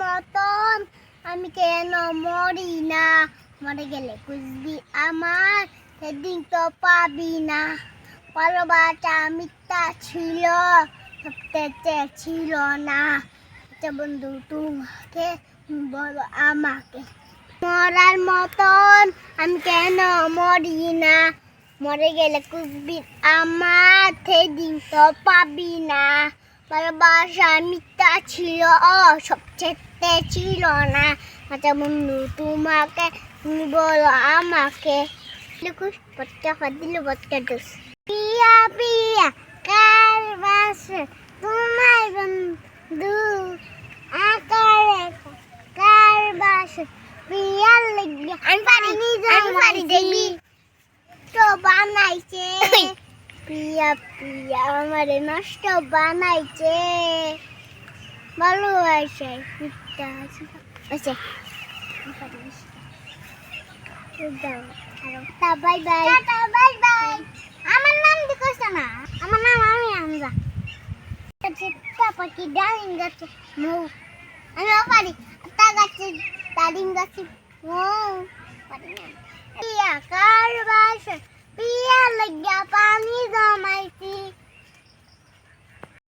মতন। আমি কেন মরি না? মরে গেলে বুঝবি আমার, সেদিন তো পাবি না। পরবাটা মিথ্যা ছিল সত্যি ছিল না। আচ্ছা বন্ধু, তোমাকে বলো আমাকে। মরার মতন আমি কেন মরি না? মরে গেলে কুসবি আমার, সেদিন তো পাবি না। ভালোবাসা মিথ্যা ছিল সবচেয়ে ছিল না। আচ্ছা বন্ধু তোমাকে তুমি বলো আমাকে। লিখুস বচ্চা দিল বচ্চা দোষ পিয়া পিয়া কার বাসে তোমার বন্ধু আকারে কার বাসে পিয়ার লেগে আমি পারি আমি পারি দেখবি তো বানাইছে। পিয়া পিয়া আমারে নষ্ট বানাইছে। ভালো আছে। মিথ্যা আছে আছে বাই বাই। Bye bye. আমার নাম দিকছ না। আমার নাম আমি আমজা চিত্তা পাখি ডালিম গাছে মৌ। আমি পারি তা গাছে ডালিম গাছে মৌ।